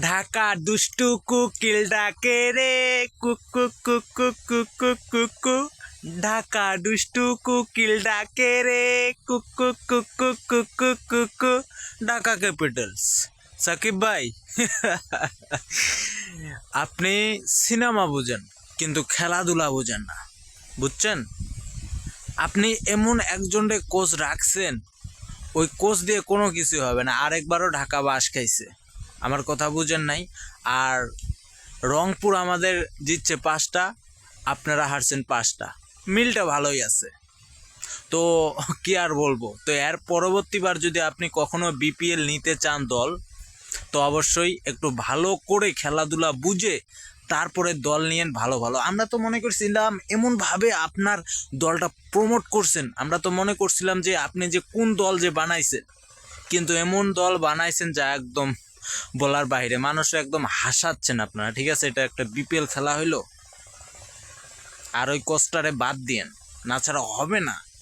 ঢাকা দুষ্টু কুকিল ডাকে রে কুকু কুকু কুকু কুকু ঢাকা দুষ্টু কুকিল ডাকে রে কুকু কুকু কুকু কুকু ঢাকা ক্যাপিটালস সাকিব ভাই আপনি সিনেমা বোঝেন কিন্তু খেলাধুলা বোঝেন না বুঝছেন আপনি এমন একজনের কোচ রাখছেন ওই কোচ দিয়ে কোনো কিছু হবে না আরেকবারও ঢাকা বাস খাইছে আমার কথা বুঝেন নাই। আর রংপুর আমাদের জিতছে পাঁচটা, আপনারা হারছেন পাঁচটা। মিলটা ভালোই আছে। তো কি আর বলব? তো এর পরবর্তীবার যদি আপনি কখনো বিপিএল নিতে চান দল, তো অবশ্যই একটু ভালো করে খেলাধুলা বুঝে তারপরে দল নিয়েন ভালো ভালো। আমরা তো মনে করছিলাম এমনভাবে আপনার দলটা প্রমোট করছেন। আমরা তো মনে করছিলাম যে আপনি যে কোন দল যে বানাইছেন, কিন্তু এমন দল বানাইছেন যা একদম বলার বাইরে। মানুষ একদম হাসাচ্ছেন আপনারা, ঠিক আছে? এটা একটা বিপিএল খেলা হইল। আর ওই কোস্টারে বাদ দিয়েন। না ছাড়া হবে না।